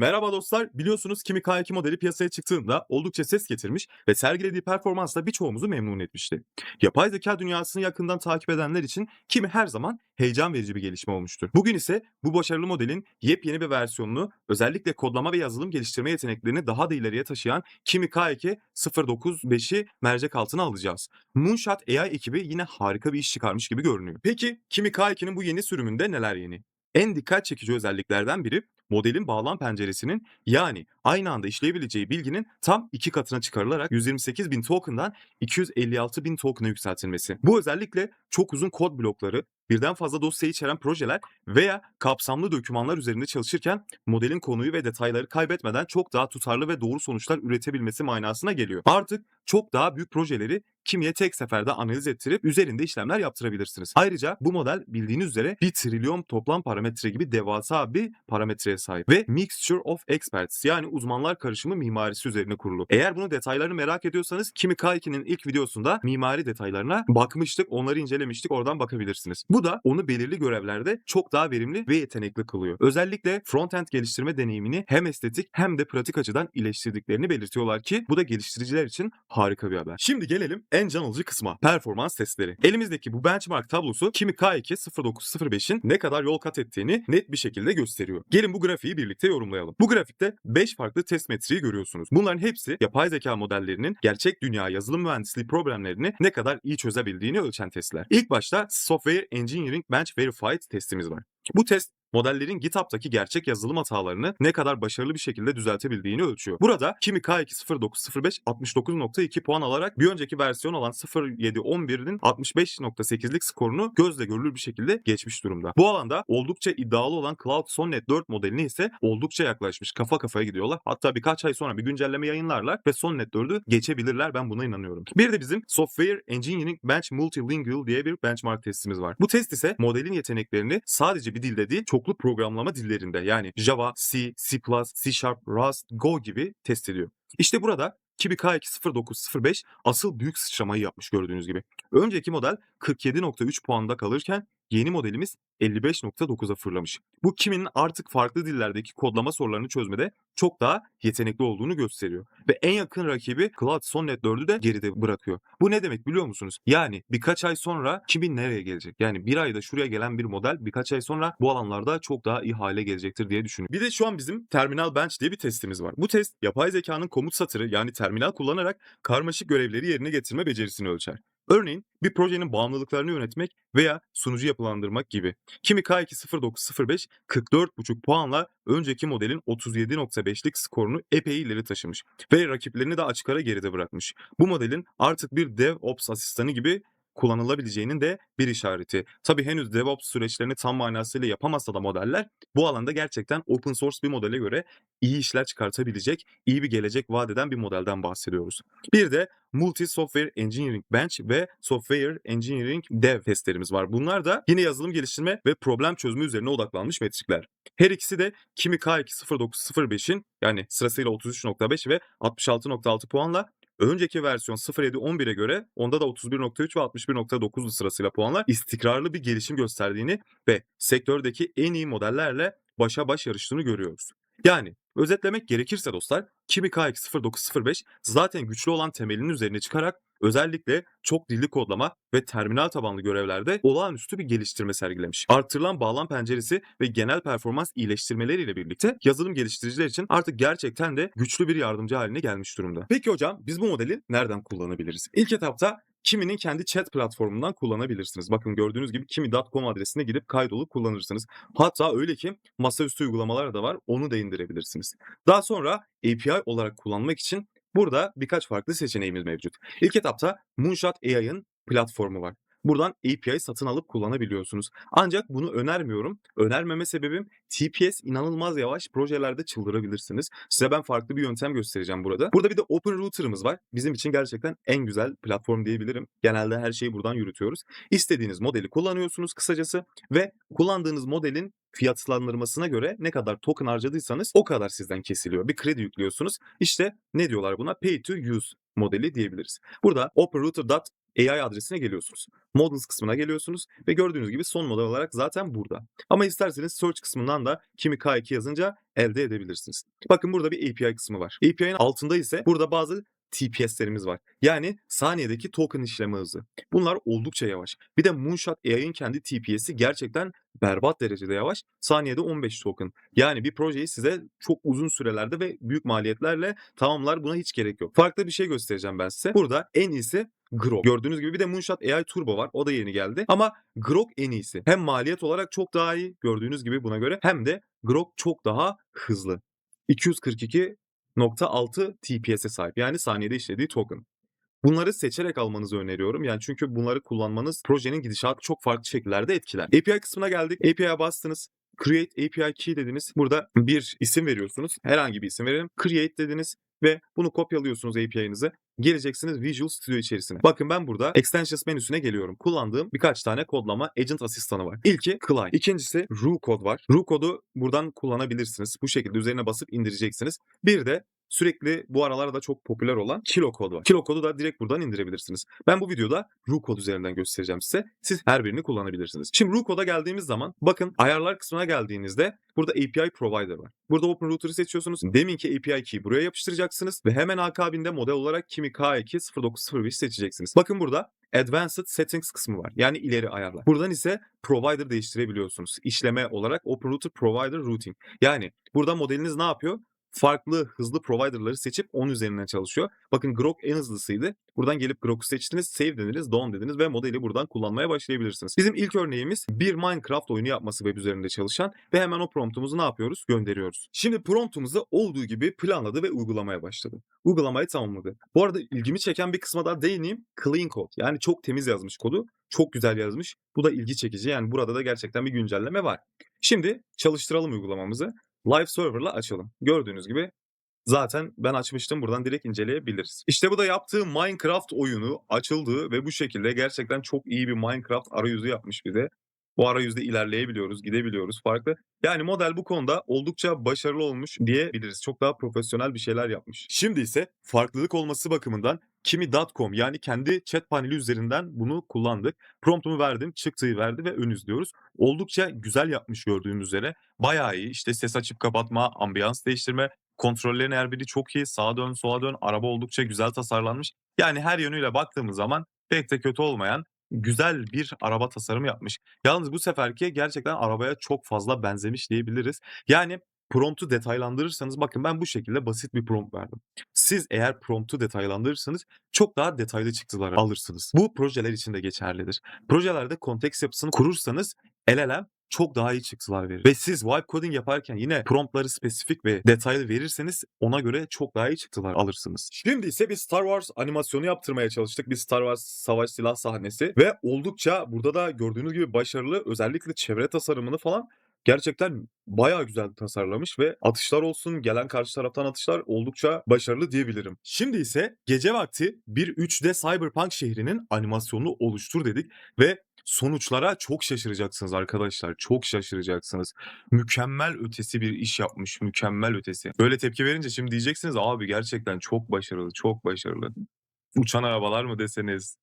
Merhaba dostlar. Biliyorsunuz Kimi K2 modeli piyasaya çıktığında oldukça ses getirmiş ve sergilediği performansla birçoğumuzu memnun etmişti. Yapay zeka dünyasını yakından takip edenler için Kimi her zaman heyecan verici bir gelişme olmuştur. Bugün ise bu başarılı modelin yepyeni bir versiyonunu özellikle kodlama ve yazılım geliştirme yeteneklerini daha da ileriye taşıyan Kimi K2 095'i mercek altına alacağız. Moonshot AI ekibi yine harika bir iş çıkarmış gibi görünüyor. Peki Kimi K2'nin bu yeni sürümünde neler yeni? En dikkat çekici özelliklerden biri modelin bağlam penceresinin yani aynı anda işleyebileceği bilginin tam iki katına çıkarılarak 128 bin token'dan 256 bin token'a yükseltilmesi. Bu özellikle çok uzun kod blokları, birden fazla dosya içeren projeler veya kapsamlı dokümanlar üzerinde çalışırken modelin konuyu ve detayları kaybetmeden çok daha tutarlı ve doğru sonuçlar üretebilmesi manasına geliyor. Artık çok daha büyük projeleri kimiye tek seferde analiz ettirip üzerinde işlemler yaptırabilirsiniz. Ayrıca bu model bildiğiniz üzere 1 trilyon toplam parametre gibi devasa bir parametreye sahip ve Mixture of Experts yani uzmanlar karışımı mimarisi üzerine kurulu. Eğer bunu detaylarını merak ediyorsanız Kimi K2'nin ilk videosunda mimari detaylarına bakmıştık, onları incelemiştik, oradan bakabilirsiniz. Bu da onu belirli görevlerde çok daha verimli ve yetenekli kılıyor. Özellikle frontend geliştirme deneyimini hem estetik hem de pratik açıdan iyileştirdiklerini belirtiyorlar ki bu da geliştiriciler için harika bir haber. Şimdi gelelim en can alıcı kısma. Performans testleri. Elimizdeki bu benchmark tablosu Kimi K2 0905'in ne kadar yol kat ettiğini net bir şekilde gösteriyor. Gelin bu grafiği birlikte yorumlayalım. Bu grafikte 5 farklı test metriği görüyorsunuz. Bunların hepsi yapay zeka modellerinin gerçek dünya yazılım mühendisliği problemlerini ne kadar iyi çözebildiğini ölçen testler. İlk başta Software Engineering Bench Verified testimiz var. Bu test modellerin GitHub'daki gerçek yazılım hatalarını ne kadar başarılı bir şekilde düzeltebildiğini ölçüyor. Burada Kimi K20905 69.2 puan alarak bir önceki versiyon olan 0711'in 65.8'lik skorunu gözle görülür bir şekilde geçmiş durumda. Bu alanda oldukça iddialı olan Cloud Sonnet 4 modeline ise oldukça yaklaşmış. Kafa kafaya gidiyorlar. Hatta birkaç ay sonra bir güncelleme yayınlarlar ve Sonnet 4'ü geçebilirler. Ben buna inanıyorum. Bir de bizim Software Engineering Bench Multilingual diye bir benchmark testimiz var. Bu test ise modelin yeteneklerini sadece bir dilde değil çoklu programlama dillerinde yani Java, C, C++, C Sharp, Rust, Go gibi test ediyor. İşte burada Kibi K20905 asıl büyük sıçramayı yapmış gördüğünüz gibi. Önceki model 47.3 puanda kalırken yeni modelimiz 55.9'a fırlamış. Bu kiminin artık farklı dillerdeki kodlama sorularını çözmede çok daha yetenekli olduğunu gösteriyor. Ve en yakın rakibi Cloud Sonnet 4'ü de geride bırakıyor. Bu ne demek biliyor musunuz? Yani birkaç ay sonra kimin nereye gelecek? Yani bir ayda şuraya gelen bir model birkaç ay sonra bu alanlarda çok daha iyi hale gelecektir diye düşünüyorum. Bir de şu an bizim Terminal Bench diye bir testimiz var. Bu test yapay zekanın komut satırı yani terminal kullanarak karmaşık görevleri yerine getirme becerisini ölçer. Örneğin bir projenin bağımlılıklarını yönetmek veya sunucu yapılandırmak gibi. Kimi K20905 44.5 puanla önceki modelin 37.5'lik skorunu epey ileri taşımış ve rakiplerini de açık ara geride bırakmış. Bu modelin artık bir DevOps asistanı gibi kullanılabileceğinin de bir işareti. Tabii henüz DevOps süreçlerini tam manasıyla yapamasa da modeller bu alanda gerçekten open source bir modele göre iyi işler çıkartabilecek, iyi bir gelecek vaat eden bir modelden bahsediyoruz. Bir de Multi Software Engineering Bench ve Software Engineering Dev testlerimiz var. Bunlar da yine yazılım geliştirme ve problem çözümü üzerine odaklanmış metrikler. Her ikisi de Kimi K20905'in yani sırasıyla 33.5 ve 66.6 puanla Önceki versiyon 0711'e göre onda da 31.3 ve 61.9 sırasıyla puanlar istikrarlı bir gelişim gösterdiğini ve sektördeki en iyi modellerle başa baş yarıştığını görüyoruz. Yani özetlemek gerekirse dostlar Kimi K20905 zaten güçlü olan temelinin üzerine çıkarak özellikle çok dilli kodlama ve terminal tabanlı görevlerde olağanüstü bir geliştirme sergilemiş. Artırılan bağlam penceresi ve genel performans iyileştirmeleriyle birlikte yazılım geliştiriciler için artık gerçekten de güçlü bir yardımcı haline gelmiş durumda. Peki hocam biz bu modeli nereden kullanabiliriz? İlk etapta Kimi'nin kendi chat platformundan kullanabilirsiniz. Bakın gördüğünüz gibi kimi.com adresine gidip kaydolup kullanırsınız. Hatta öyle ki masaüstü uygulamalar da var onu da indirebilirsiniz. Daha sonra API olarak kullanmak için burada birkaç farklı seçeneğimiz mevcut. İlk etapta Moonshot AI'ın platformu var. Buradan API satın alıp kullanabiliyorsunuz. Ancak bunu önermiyorum. Önermeme sebebim TPS inanılmaz yavaş projelerde çıldırabilirsiniz. Size ben farklı bir yöntem göstereceğim burada. Burada bir de Open Router'ımız var. Bizim için gerçekten en güzel platform diyebilirim. Genelde her şeyi buradan yürütüyoruz. İstediğiniz modeli kullanıyorsunuz kısacası ve kullandığınız modelin fiyatlandırmasına göre ne kadar token harcadıysanız o kadar sizden kesiliyor. Bir kredi yüklüyorsunuz. İşte ne diyorlar buna? Pay to use modeli diyebiliriz. Burada AI adresine geliyorsunuz. Models kısmına geliyorsunuz ve gördüğünüz gibi son model olarak zaten burada. Ama isterseniz search kısmından da kimi K2 yazınca elde edebilirsiniz. Bakın burada bir API kısmı var. API'nin altında ise burada bazı TPS'lerimiz var. Yani saniyedeki token işleme hızı. Bunlar oldukça yavaş. Bir de Moonshot AI'ın kendi TPS'i gerçekten berbat derecede yavaş. Saniyede 15 token. Yani bir projeyi size çok uzun sürelerde ve büyük maliyetlerle tamamlar. Buna hiç gerek yok. Farklı bir şey göstereceğim ben size. Burada en iyisi Grok. Gördüğünüz gibi bir de Moonshot AI Turbo var. O da yeni geldi. Ama Grok en iyisi. Hem maliyet olarak çok daha iyi gördüğünüz gibi buna göre hem de Grok çok daha hızlı. 242.6 TPS'e sahip. Yani saniyede işlediği token. Bunları seçerek almanızı öneriyorum. Yani çünkü bunları kullanmanız projenin gidişatı çok farklı şekillerde etkiler. API kısmına geldik. API'ye bastınız. Create API Key dediniz. Burada bir isim veriyorsunuz. Herhangi bir isim verelim. Create dediniz ve bunu kopyalıyorsunuz API'nizi. Geleceksiniz Visual Studio içerisine. Bakın ben burada Extensions menüsüne geliyorum. Kullandığım birkaç tane kodlama agent asistanı var. İlki Client. İkincisi Rue Code var. Rue Code'u buradan kullanabilirsiniz. Bu şekilde üzerine basıp indireceksiniz. Bir de sürekli bu aralarda çok popüler olan Kilo Code var. Kilo Code'u da direkt buradan indirebilirsiniz. Ben bu videoda Rue Code üzerinden göstereceğim size. Siz her birini kullanabilirsiniz. Şimdi Rue Code'a geldiğimiz zaman bakın ayarlar kısmına geldiğinizde burada API Provider var. Burada Open Router'ı seçiyorsunuz. Deminki API key'i buraya yapıştıracaksınız ve hemen akabinde model olarak Kimi K2 0905 seçeceksiniz. Bakın burada Advanced Settings kısmı var. Yani ileri ayarlar. Buradan ise provider değiştirebiliyorsunuz. İşleme olarak Open Router Provider Routing. Yani burada modeliniz ne yapıyor? Farklı hızlı provider'ları seçip onun üzerinden çalışıyor. Bakın Grok en hızlısıydı. Buradan gelip Grok'u seçtiniz, save dediniz, done dediniz ve modeli buradan kullanmaya başlayabilirsiniz. Bizim ilk örneğimiz bir Minecraft oyunu yapması web üzerinde çalışan ve hemen o promptumuzu ne yapıyoruz? Gönderiyoruz. Şimdi promptumuzu olduğu gibi planladı ve uygulamaya başladı. Uygulamayı tamamladı. Bu arada ilgimi çeken bir kısma daha değineyim. Clean code. Yani çok temiz yazmış kodu. Çok güzel yazmış. Bu da ilgi çekici. Yani burada da gerçekten bir güncelleme var. Şimdi çalıştıralım uygulamamızı. Live Server'la açalım. Gördüğünüz gibi zaten ben açmıştım. Buradan direkt inceleyebiliriz. İşte bu da yaptığı Minecraft oyunu açıldı ve bu şekilde gerçekten çok iyi bir Minecraft arayüzü yapmış bize. Bu arayüzde ilerleyebiliyoruz, gidebiliyoruz farklı. Yani model bu konuda oldukça başarılı olmuş diyebiliriz. Çok daha profesyonel bir şeyler yapmış. Şimdi ise farklılık olması bakımından Kimi.com yani kendi chat paneli üzerinden bunu kullandık. Promptumu verdim, çıktığı verdi ve ön izliyoruz. Oldukça güzel yapmış gördüğünüz üzere. Bayağı iyi. İşte ses açıp kapatma, ambiyans değiştirme, kontrollerin her biri çok iyi. Sağa dön, sola dön. Araba oldukça güzel tasarlanmış. Yani her yönüyle baktığımız zaman pek de kötü olmayan güzel bir araba tasarımı yapmış. Yalnız bu seferki gerçekten arabaya çok fazla benzemiş diyebiliriz. Yani promptu detaylandırırsanız bakın ben bu şekilde basit bir prompt verdim. Siz eğer promptu detaylandırırsanız çok daha detaylı çıktılar alırsınız. Bu projeler için de geçerlidir. Projelerde konteks yapısını kurursanız LLM çok daha iyi çıktılar verir. Ve siz vibe coding yaparken yine promptları spesifik ve detaylı verirseniz ona göre çok daha iyi çıktılar alırsınız. Şimdi ise bir Star Wars animasyonu yaptırmaya çalıştık. Bir Star Wars savaş silah sahnesi ve oldukça burada da gördüğünüz gibi başarılı özellikle çevre tasarımını falan gerçekten bayağı güzel tasarlamış ve atışlar olsun, gelen karşı taraftan atışlar oldukça başarılı diyebilirim. Şimdi ise gece vakti bir 3D Cyberpunk şehrinin animasyonunu oluştur dedik ve sonuçlara çok şaşıracaksınız arkadaşlar. Çok şaşıracaksınız. Mükemmel ötesi bir iş yapmış. Mükemmel ötesi. Böyle tepki verince şimdi diyeceksiniz abi gerçekten çok başarılı, çok başarılı. Uçan arabalar mı deseniz,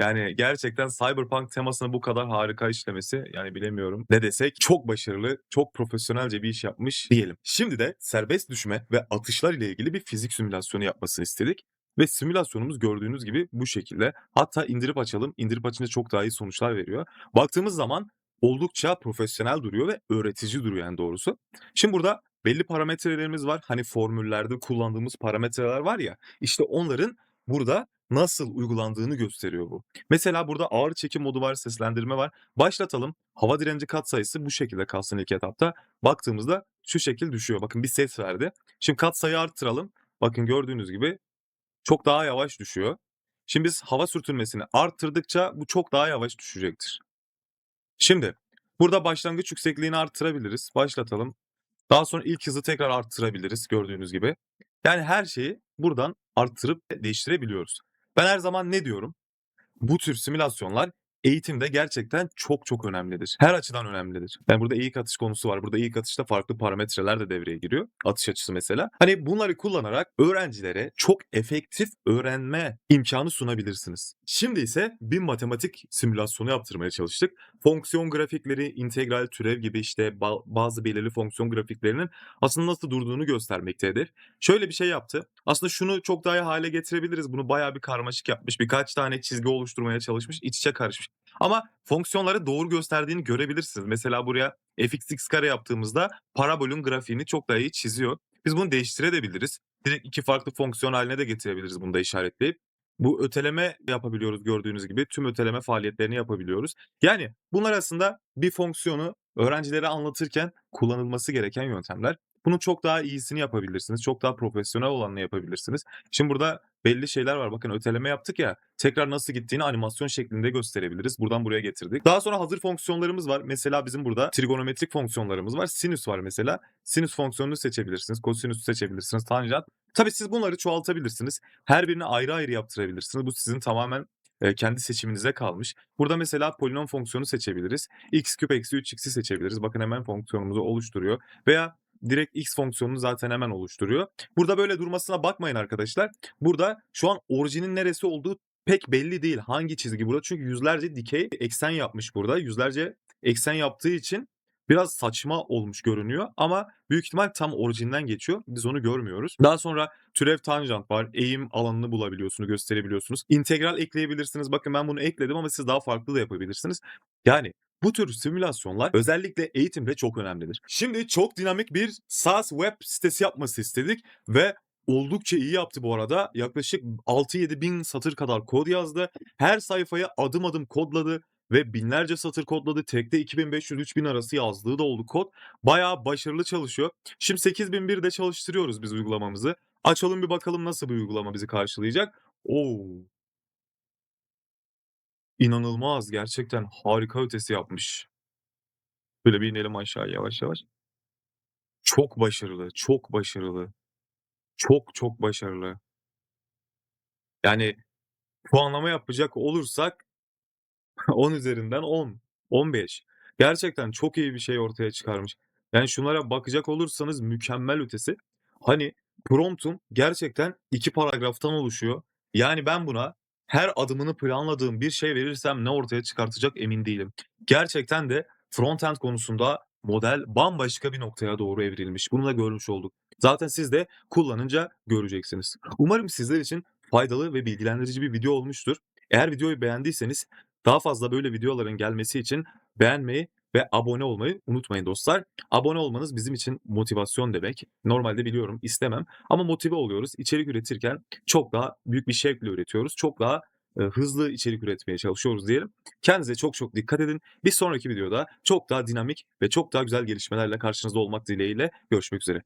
yani gerçekten Cyberpunk temasını bu kadar harika işlemesi yani bilemiyorum ne desek çok başarılı, çok profesyonelce bir iş yapmış diyelim. Şimdi de serbest düşme ve atışlar ile ilgili bir fizik simülasyonu yapmasını istedik. Ve simülasyonumuz gördüğünüz gibi bu şekilde. Hatta indirip açalım. İndirip açınca çok daha iyi sonuçlar veriyor. Baktığımız zaman oldukça profesyonel duruyor ve öğretici duruyor yani doğrusu. Şimdi burada belli parametrelerimiz var. Hani formüllerde kullandığımız parametreler var ya. İşte onların burada nasıl uygulandığını gösteriyor bu. Mesela burada ağır çekim modu var, seslendirme var. Başlatalım. Hava direnci katsayısı bu şekilde kalsın ilk etapta. Baktığımızda şu şekil düşüyor. Bakın bir ses verdi. Şimdi katsayı arttıralım. Bakın gördüğünüz gibi çok daha yavaş düşüyor. Şimdi biz hava sürtünmesini arttırdıkça bu çok daha yavaş düşecektir. Şimdi burada başlangıç yüksekliğini arttırabiliriz. Başlatalım. Daha sonra ilk hızı tekrar arttırabiliriz gördüğünüz gibi. Yani her şeyi buradan arttırıp değiştirebiliyoruz. Ben her zaman ne diyorum? Bu tür simülasyonlar eğitimde gerçekten çok çok önemlidir. Her açıdan önemlidir. Yani burada ilk atış konusu var. Burada ilk atışta farklı parametreler de devreye giriyor. Atış açısı mesela. Hani bunları kullanarak öğrencilere çok efektif öğrenme imkanı sunabilirsiniz. Şimdi ise bir matematik simülasyonu yaptırmaya çalıştık. Fonksiyon grafikleri, integral, türev gibi işte ba- bazı belirli fonksiyon grafiklerinin aslında nasıl durduğunu göstermektedir. Şöyle bir şey yaptı. Aslında şunu çok daha iyi hale getirebiliriz. Bunu bayağı bir karmaşık yapmış. Birkaç tane çizgi oluşturmaya çalışmış. iç içe karışmış. Ama fonksiyonları doğru gösterdiğini görebilirsiniz. Mesela buraya fx kare yaptığımızda parabolün grafiğini çok daha iyi çiziyor. Biz bunu değiştirebiliriz. Direkt iki farklı fonksiyon haline de getirebiliriz bunu da işaretleyip. Bu öteleme yapabiliyoruz gördüğünüz gibi. Tüm öteleme faaliyetlerini yapabiliyoruz. Yani bunlar aslında bir fonksiyonu öğrencilere anlatırken kullanılması gereken yöntemler. Bunun çok daha iyisini yapabilirsiniz. Çok daha profesyonel olanını yapabilirsiniz. Şimdi burada belli şeyler var. Bakın öteleme yaptık ya. Tekrar nasıl gittiğini animasyon şeklinde gösterebiliriz. Buradan buraya getirdik. Daha sonra hazır fonksiyonlarımız var. Mesela bizim burada trigonometrik fonksiyonlarımız var. Sinüs var mesela. Sinüs fonksiyonunu seçebilirsiniz. Kosinüsü seçebilirsiniz. Tanjant. Tabii siz bunları çoğaltabilirsiniz. Her birini ayrı ayrı yaptırabilirsiniz. Bu sizin tamamen e, kendi seçiminize kalmış. Burada mesela polinom fonksiyonu seçebiliriz. x küp eksi 3x'i seçebiliriz. Bakın hemen fonksiyonumuzu oluşturuyor. Veya direkt x fonksiyonunu zaten hemen oluşturuyor. Burada böyle durmasına bakmayın arkadaşlar. Burada şu an orijinin neresi olduğu pek belli değil. Hangi çizgi burada? Çünkü yüzlerce dikey eksen yapmış burada. Yüzlerce eksen yaptığı için biraz saçma olmuş görünüyor ama büyük ihtimal tam orijinden geçiyor. Biz onu görmüyoruz. Daha sonra türev tanjant var. Eğim alanını bulabiliyorsunuz, gösterebiliyorsunuz. İntegral ekleyebilirsiniz. Bakın ben bunu ekledim ama siz daha farklı da yapabilirsiniz. Yani bu tür simülasyonlar özellikle eğitimde çok önemlidir. Şimdi çok dinamik bir SaaS web sitesi yapması istedik ve oldukça iyi yaptı bu arada. Yaklaşık 6-7 bin satır kadar kod yazdı. Her sayfaya adım adım kodladı ve binlerce satır kodladı. Tekte 2500-3000 arası yazdığı da oldu kod. Bayağı başarılı çalışıyor. Şimdi 8001'de çalıştırıyoruz biz uygulamamızı. Açalım bir bakalım nasıl bir uygulama bizi karşılayacak. Oo. İnanılmaz gerçekten harika ötesi yapmış. Böyle bir inelim aşağı yavaş yavaş. Çok başarılı, çok başarılı. Çok çok başarılı. Yani puanlama yapacak olursak 10 üzerinden 10, 15. Gerçekten çok iyi bir şey ortaya çıkarmış. Yani şunlara bakacak olursanız mükemmel ötesi. Hani promptum gerçekten 2 paragraftan oluşuyor. Yani ben buna her adımını planladığım bir şey verirsem ne ortaya çıkartacak emin değilim. Gerçekten de frontend konusunda model bambaşka bir noktaya doğru evrilmiş. Bunu da görmüş olduk. Zaten siz de kullanınca göreceksiniz. Umarım sizler için faydalı ve bilgilendirici bir video olmuştur. Eğer videoyu beğendiyseniz daha fazla böyle videoların gelmesi için beğenmeyi ve abone olmayı unutmayın dostlar. Abone olmanız bizim için motivasyon demek. Normalde biliyorum istemem ama motive oluyoruz. İçerik üretirken çok daha büyük bir şevkle üretiyoruz. Çok daha e, hızlı içerik üretmeye çalışıyoruz diyelim. Kendinize çok çok dikkat edin. Bir sonraki videoda çok daha dinamik ve çok daha güzel gelişmelerle karşınızda olmak dileğiyle görüşmek üzere.